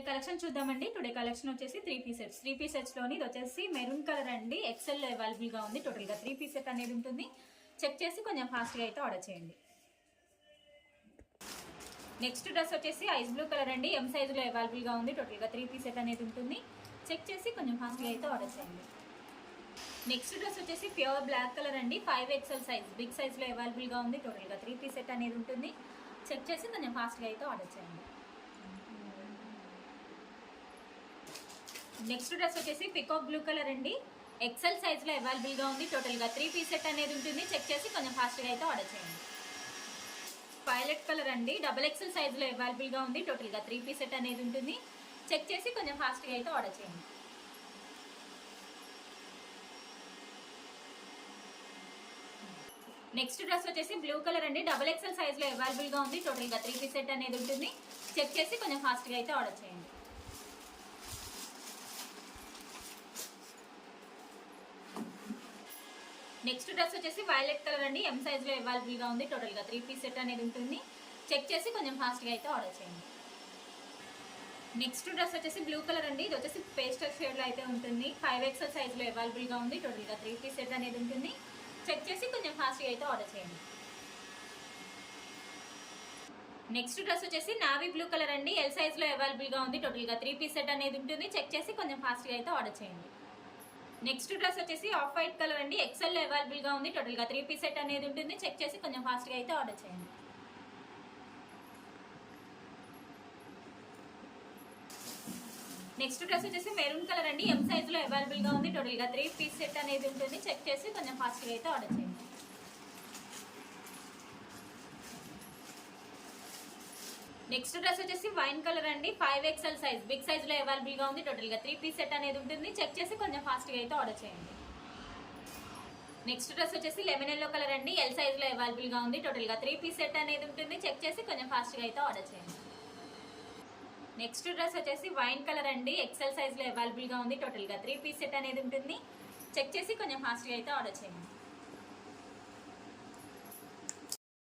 Collection చూద్దామండి. Today collection వచ్చేసి three piece sets three పీస్లోని ఇది వచ్చేసి మెరూన్ కలర్ అండి. ఎక్సెల్ అవైలబుల్గా ఉంది. టోటల్గా త్రీ పీసెట్ అనేది ఉంటుంది. చెక్ చేసి కొంచెం ఫాస్ట్గా అయితే ఆర్డర్ చేయండి. నెక్స్ట్ డ్రెస్ వచ్చేసి ఐస్ బ్లూ కలర్ అండి. ఎం సైజులో అవైలబుల్గా ఉంది. టోటల్గా త్రీ పీసెట్ అనేది ఉంటుంది. చెక్ చేసి కొంచెం ఫాస్ట్గా అయితే ఆర్డర్ చేయండి. నెక్స్ట్ డ్రెస్ వచ్చేసి ప్యూర్ బ్లాక్ కలర్ అండి. ఫైవ్ ఎక్సెల్ సైజ్ బిగ్ సైజ్లో అవైలబుల్గా ఉంది. టోటల్గా త్రీ పీస్ సెట్ అనేది ఉంటుంది. చెక్ చేసి కొంచెం ఫాస్ట్గా అయితే ఆర్డర్ చేయండి. నెక్స్ట్ డ్రెస్ వచ్చేసి పికాక్ బ్లూ కలర్ అండి. ఎక్సెల్ సైజ్లో అవైలబుల్గా ఉంది. టోటల్గా త్రీ పీస్ సెట్ అనేది ఉంటుంది. చెక్ చేసి కొంచెం ఫాస్ట్గా అయితే ఆర్డర్ చేయండి. పైలట్ కలర్ అండి. డబల్ ఎక్సెల్ సైజ్లో అవైలబుల్గా ఉంది. టోటల్గా త్రీ పీస్ సెట్ అనేది ఉంటుంది. చెక్ చేసి కొంచెం ఫాస్ట్గా అయితే ఆర్డర్ చేయండి. నెక్స్ట్ డ్రెస్ వచ్చేసి బ్లూ కలర్ అండి. డబల్ ఎక్సెల్ సైజ్లో అవైలబుల్గా ఉంది. టోటల్గా త్రీ పీస్ సెట్ అనేది ఉంటుంది. చెక్ చేసి కొంచెం ఫాస్ట్గా అయితే ఆర్డర్ చేయండి. నెక్స్ట్ డ్రెస్ వచ్చేసి వైలెట్ కలర్ అండి. ఎం సైజ్లో అవైలబుల్గా ఉంది. టోటల్గా త్రీ పీస్ సెట్ అనేది ఉంటుంది. చెక్ చేసి కొంచెం ఫాస్ట్గా అయితే ఆర్డర్ చేయండి. నెక్స్ట్ డ్రెస్ వచ్చేసి బ్లూ కలర్ అండి. ఇది వచ్చేసి పేస్టల్ షేడ్లో అయితే ఉంటుంది. ఫైవ్ ఎక్స్ఎల్ సైజ్లో అవైలబుల్గా ఉంది. టోటల్గా త్రీ పీస్ సెట్ అనేది ఉంటుంది. చెక్ చేసి కొంచెం ఫాస్ట్గా అయితే ఆర్డర్ చేయండి. నెక్స్ట్ డ్రెస్ వచ్చేసి నావీ బ్లూ కలర్ అండి. ఎల్ సైజ్లో అవైలబుల్గా ఉంది. టోటల్గా త్రీ పీస్ సెట్ అనేది ఉంటుంది. చెక్ చేసి కొంచెం ఫాస్ట్గా అయితే ఆర్డర్ చేయండి. నెక్స్ట్ డ్రెస్ వచ్చేసి ఆఫ్ వైట్ కలర్ అండి. ఎక్సెల్ అవైలబుల్గా ఉంది. టోటల్గా త్రీ పీస్ సెట్ అనేది ఉంటుంది. చెక్ చేసి కొంచెం ఫాస్ట్గా అయితే ఆర్డర్ చేయండి. నెక్స్ట్ డ్రెస్ వచ్చేసి మెరూన్ కలర్ అండి. ఎం సైజ్లో అవైలబుల్గా ఉంది. టోటల్గా త్రీ పీస్ సెట్ అనేది ఉంటుంది. చెక్ చేసి కొంచెం ఫాస్ట్గా అయితే ఆర్డర్ చేయండి. నెక్స్ట్ డ్రెస్ వచ్చేసి వైన్ కలర్ అండి. Five XL size. బిగ్ సైజ్లో అవైలబుల్గా ఉంది. టోటల్గా త్రీ పీస్ సెట్ అనేది ఉంటుంది. చెక్ చేసి కొంచెం ఫాస్ట్గా అయితే ఆర్డర్ చేయండి. నెక్స్ట్ డ్రెస్ వచ్చేసి లెమన్ ఎల్లో కలర్ అండి. ఎల్ సైజ్లో అవైలబుల్గా ఉంది. టోటల్గా త్రీ పీస్ సెట్ అనేది ఉంటుంది. చెక్ చేసి కొంచెం ఫాస్ట్గా అయితే ఆర్డర్ చేయండి. నెక్స్ట్ డ్రెస్ వచ్చేసి వైన్ కలర్ అండి. ఎక్సెల్ సైజ్లో అవైలబుల్గా ఉంది. టోటల్గా త్రీ పీస్ సెట్ అనేది ఉంటుంది. చెక్ చేసి కొంచెం ఫాస్ట్గా అయితే ఆర్డర్ చేయండి.